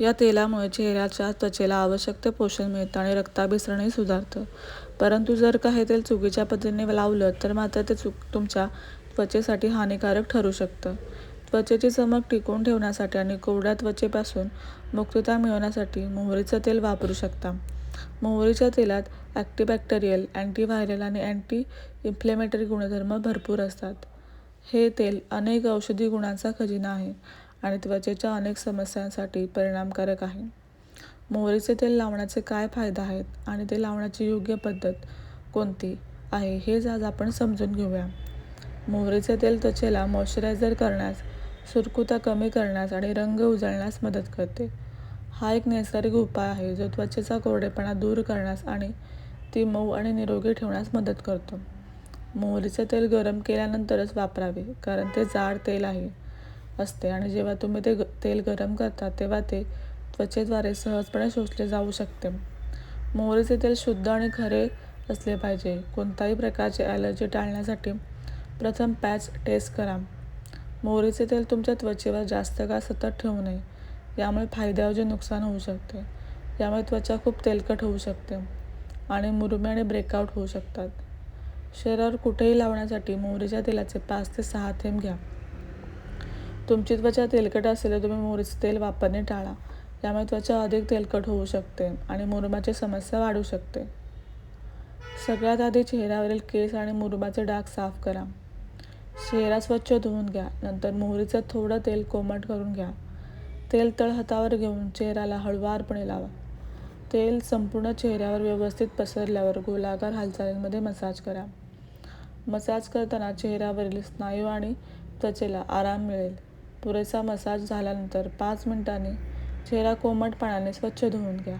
या तेलामुळे चेहऱ्याच्या त्वचेला आवश्यक ते पोषण मिळतं आणि रक्ताभिसरणही सुधारतं. परंतु जर का हे तेल चुकीच्या पद्धतीने लावलं तर मात्र ते चुक तुमच्या त्वचेसाठी हानिकारक ठरू शकतं. त्वचेची चमक टिकवून ठेवण्यासाठी आणि कोरड्या त्वचेपासून मुक्तता मिळवण्यासाठी मोहरीचं तेल वापरू शकता. मोहरीच्या तेलात ॲक्टिबॅक्टेरियल अँटीव्हायरल आणि अँटी इन्फ्लेमेटरी गुणधर्म भरपूर असतात. हे तेल अनेक औषधी गुणांचा खजिना आहे आणि त्वचेच्या अनेक समस्यांसाठी परिणामकारक आहे. मोहरीचे तेल लावण्याचे काय फायदे आहेत आणि ते लावण्याची योग्य पद्धत कोणती आहे हेच आज आपण समजून घेऊया. मोहरीचे तेल त्वचेला मॉइश्चरायझर करण्यास, सुरकुता कमी करण्यास आणि रंग उजळण्यास मदत करते. हा एक नैसर्गिक उपाय आहे जो त्वचेचा कोरडेपणा दूर करण्यास आणि ती मऊ आणि निरोगी ठेवण्यास मदत करतो. मोहरीचे तेल गरम केल्यानंतरच वापरावे कारण ते जाड तेल आहे असते आणि जेव्हा तुम्ही ते तेल गरम करता तेव्हा ते त्वचेद्वारे सहजपणे शोषले जाऊ शकते. मोहरीचे तेल शुद्ध आणि खरे असले पाहिजे. कोणत्याही प्रकारची ॲलर्जी टाळण्यासाठी प्रथम पॅच टेस्ट करा. मोहरीचे तेल तुमच्या त्वचेवर जास्त काळ सतत ठेवू नये. यामुळे फायद्याऐवजी नुकसान होऊ शकते. यामुळे त्वचा खूप तेलकट होऊ शकते आणि मुरुमे आणि ब्रेकआउट होऊ शकतात. शरीरावर कुठेही लावण्यासाठी मोहरीच्या तेलाचे पाच ते सहा थेंब घ्या. तुमची त्वचा तेलकट असेल तर तुम्ही मोहरीचे तेल वापरणे टाळा. यामुळे त्वचा अधिक तेलकट होऊ शकते आणि मुरुमाची समस्या वाढू शकते. सगळ्यात आधी चेहऱ्यावरील केस आणि मुरुमाचे डाग साफ करा. चेहरा स्वच्छ धुवून घ्या. नंतर मोहरीचं थोडं तेल कोमट करून घ्या. तेल तळ हातावर घेऊन चेहऱ्याला हळुवारपणे लावा. तेल संपूर्ण चेहऱ्यावर व्यवस्थित पसरल्यावर गोलाकार हालचालींमध्ये मसाज करा. मसाज करताना चेहऱ्यावरील स्नायू आणि त्वचेला आराम मिळेल. पुरेसा मसाज झाल्यानंतर पाच मिनिटांनी चेहरा कोमट पाण्याने स्वच्छ धुवून घ्या.